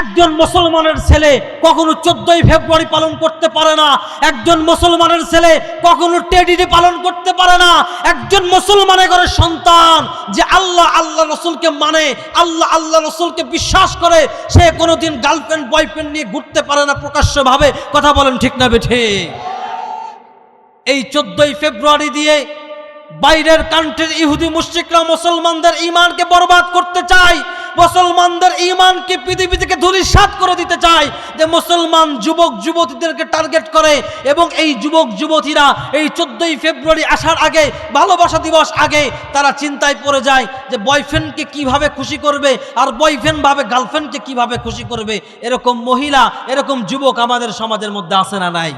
একজন মুসলমানের ছেলে কখনো চোদ্দই ফেব্রুয়ারি পালন করতে পারে না। একজন মুসলমানের ছেলে কখনো টেডি ডে পালন করতে পারে না। একজন মুসলমানের ঘরের সন্তান যে আল্লাহ আল্লাহ রসুলকে মানে আল্লাহ আল্লাহ রসুলকে বিশ্বাস করে, সে কোনোদিন গার্লফ্রেন্ড, বয়ফ্রেন্ড নিয়ে ঘুরতে পারে না প্রকাশ্যভাবে। কথা বলেন ঠিক না বেঠে এই চোদ্দই ফেব্রুয়ারি দিয়ে বাইরের কান্ট্রির ইহুদি, মুশ্রিকরা, মুসলমানদের ইমানকে বরবাদ করতে চায়। মুসলমানদের ইমানকে পৃথিবী থেকে ধূলিসাৎ করে দিতে চায় যে মুসলমান যুবক যুবতীদেরকে টার্গেট করে এবং এই যুবক যুবতীরা এই চোদ্দই ফেব্রুয়ারি আসার আগে, ভালোবাসা দিবস আগে তারা চিন্তায় পড়ে যায় যে বয়ফ্রেন্ডকে কীভাবে খুশি করবে আর বয়ফ্রেন্ড ভাবে গার্লফ্রেন্ডকে কীভাবে খুশি করবে। এরকম মহিলা, এরকম যুবক আমাদের সমাজের মধ্যে আসে না নাই?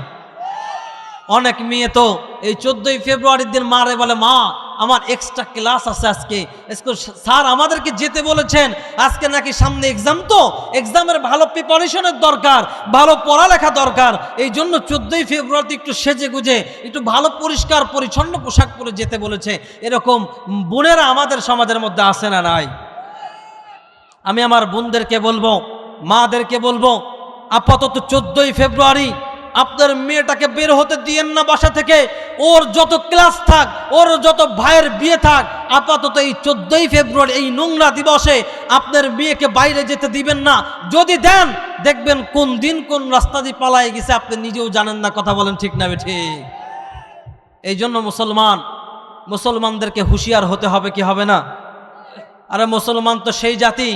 অনেক মেয়ে তো এই চোদ্দই ফেব্রুয়ারির দিন মারে বলে, মা আমার এক্সট্রা ক্লাস আছে আজকে। আজকে স্যার আমাদেরকে যেতে বলেছেন, আজকে নাকি সামনে এক্সাম তো? এক্সামের ভালো প্রিপারেশনের দরকার, ভালো পড়ালেখা দরকার। এই জন্য চোদ্দোই ফেব্রুয়ারিতে একটু সেজে গুজে, একটু ভালো পরিষ্কার, পরিচ্ছন্ন পোশাক পরে যেতে বলেছে। এরকম বোনেরা আমাদের সমাজের মধ্যে আসে না নাই? আমি আমার বোনদেরকে বলব, মাদেরকে বলব, আপাতত চোদ্দোই ফেব্রুয়ারি আপনার মেয়েটাকে বের হতে দিয়েন না বাসা থেকে। ওর যত ক্লাস থাক, ওর যত ভাইয়ের বিয়ে থাক, আপাতত এই চোদ্দই ফেব্রুয়ারি এই নোংরা দিবসে আপনার মেয়েকে বাইরে যেতে দিবেন না। যদি দেন, দেখবেন কোন দিন কোন রাস্তা দিয়ে পালায় গেছে, আপনি নিজেও জানেন না, কথা বলেন ঠিক না ঠিক এই জন্য মুসলমান, মুসলমানদেরকে হুঁশিয়ার হতে হবে, কি হবে না? আরে মুসলমান তো সেই জাতি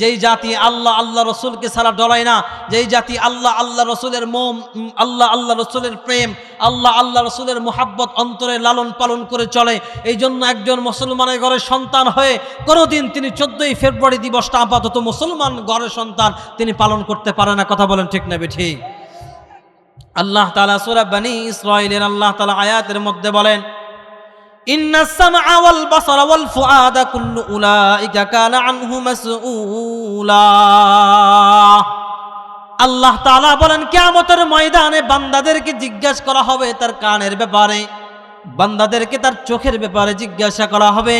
যেই জাতি আল্লাহ আল্লাহ রসুলকে ছাড়া ডরায় না, যেই জাতি আল্লাহ আল্লাহ রসুলের মোম আল্লাহ আল্লাহ রসুলের প্রেম, আল্লাহ আল্লাহ রসুলের মোহাব্বত অন্তরে লালন পালন করে চলে এই জন্য একজন মুসলমানের ঘরের সন্তান হয়ে কোনোদিন তিনি চোদ্দই ফেব্রুয়ারি দিবসটা আপাতত মুসলমান ঘরের সন্তান তিনি পালন করতে পারে না, কথা বলেন ঠিক না, বেঠি। আল্লাহ তালা সুরা বানি ইসরায়েলের আল্লাহ তালা আয়াতের মধ্যে বলেন কুল্লু আল্লাহ বলেন কেমতের ময়দানে বান্দাদেরকে জিজ্ঞাসা করা হবে তার কানের ব্যাপারে, বান্দাদেরকে তার চোখের ব্যাপারে জিজ্ঞাসা করা হবে,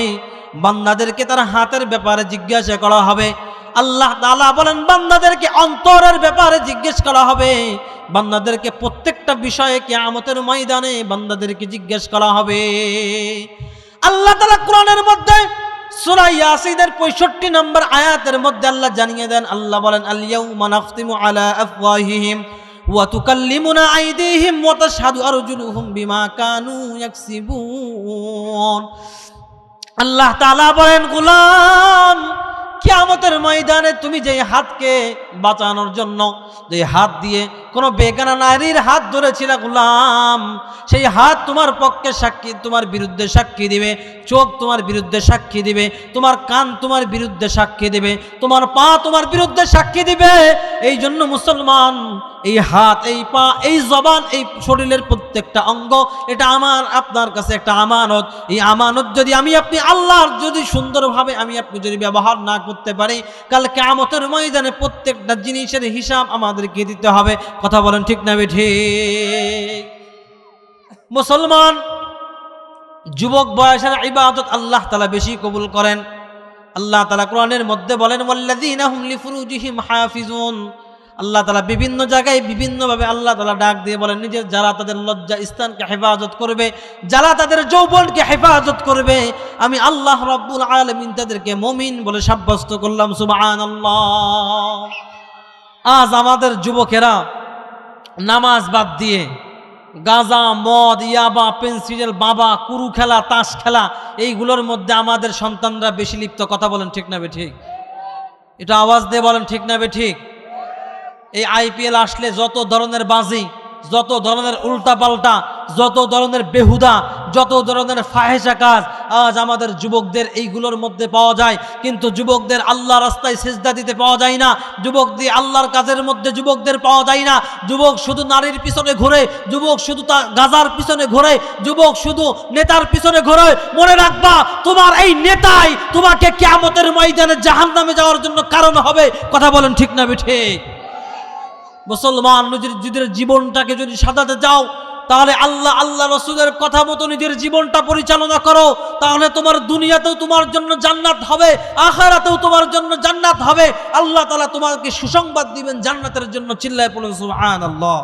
বান্দাদেরকে তার হাতের ব্যাপারে জিজ্ঞাসা করা হবে। আল্লাহ তালা বলেন, বান্দাদেরকে অন্তরের ব্যাপারে জিজ্ঞেস করা হবে। বান্দাদেরকে প্রত্যেকটা বিষয়ে কিয়ামতের ময়দানে বান্দাদেরকে জিজ্ঞেস করা হবে। আল্লাহ তাআলা কোরআনের মধ্যে সূরা ইয়াসিনের 65 নম্বর আয়াতের মধ্যে আল্লাহ জানিয়ে দেন, আল্লাহ বলেন আল ইয়াউমা নাখতিমু আলা আফওয়াহিহিম আইদিহিম ওয়া তাশহাদু আরজুলুহুম বিমা কানু ইয়াকসিবুন। আল্লাহ তাআলা বলেন, গোলাম কিয়ামতের ময়দানে তুমি যে হাতকে বাঁচানোর জন্য যে হাত দিয়ে কোনো বেগানা নারীর হাত ধরেছিল গুলাম, সেই হাত তোমার পক্ষে সাক্ষী, তোমার বিরুদ্ধে সাক্ষী দিবে, চোখ তোমার বিরুদ্ধে সাক্ষী দিবে, তোমার কান তোমার বিরুদ্ধে সাক্ষী দিবে, তোমার পা তোমার বিরুদ্ধে সাক্ষী দিবে এই জন্য মুসলমান, এই হাত, এই পা, এই জবান, এই শরীরের প্রত্যেকটা অঙ্গ, এটা আমার, আপনার কাছে একটা আমানত। এই আমানত যদি আমি আপনি আল্লাহর যদি সুন্দরভাবে আমি আপনি যদি ব্যবহার না করতে পারি, কাল কেমতের ময়দানে প্রত্যেকটা জিনিসের হিসাব আমাদেরকে দিতে হবে। কথা বলেন ঠিক না ঠিক মুসলমান, যুবক বয়সের ইবাদত আল্লাহ তালা বেশি কবুল করেন। আল্লাহ তালা কোরআনের মধ্যে বলেন, ওয়াল্লাযীনা হুম লিফুরুজিহিম হাফিজুন। আল্লাহ তালা বিভিন্ন জায়গায় বিভিন্নভাবে আল্লাহ তালা ডাক দিয়ে বলেন, নিজের যারা তাদের লজ্জা স্থানকে হেফাজত করবে, যারা তাদের যৌবনকে হেফাজত করবে, আমি আল্লাহ রব্বুল আলমিন তাদেরকে মমিন বলে সাব্যস্ত করলাম সুবাহ আজ আমাদের যুবকেরা নামাজ বাদ দিয়ে গাঁজা, মদ, ইয়াবা পেন্সিলের বাবা, কুরু খেলা, তাস খেলা, এইগুলোর মধ্যে আমাদের সন্তানরা বেশি লিপ্ত। কথা বলেন ঠিক না ঠিক? এটা আওয়াজ দিয়ে বলেন ঠিক না ঠিক? এই আইপিএল আসলে যত ধরনের বাজি, যত ধরনের উল্টাপাল্টা যত ধরনের বেহুদা, যত ধরনের ফাহেসা কাজ আজ আমাদের যুবকদের এইগুলোর মধ্যে পাওয়া যায়। কিন্তু যুবকদের আল্লাহ রাস্তায় সেজদা দিতে পাওয়া যায় না। যুবক দিয়ে আল্লাহর কাজের মধ্যে যুবকদের পাওয়া যায় না। যুবক শুধু নারীর পিছনে ঘোরে, যুবক শুধু তা গাজার পিছনে ঘোরে, যুবক শুধু নেতার পিছনে ঘোরে। মনে রাখবা, তোমার এই নেতাই তোমাকে কেমতের ময়দানে জাহান নামে যাওয়ার জন্য কারণ হবে। কথা বলেন ঠিক না ঠিক মুসলমান নিজের জীবনটাকে যদি সাজাতে যাও তাহলে আল্লাহ আল্লাহ রসুলের কথা মতো নিজের জীবনটা পরিচালনা করো। তাহলে তোমার দুনিয়াতেও তোমার জন্য জান্নাত হবে আহারাতেও তোমার জন্য জান্নাত হবে। আল্লাহ তালা তোমাকে সুসংবাদ দিবেন জান্নাতের জন্য, চিল্লায় পড়ুন, সুবহানাল্লাহ।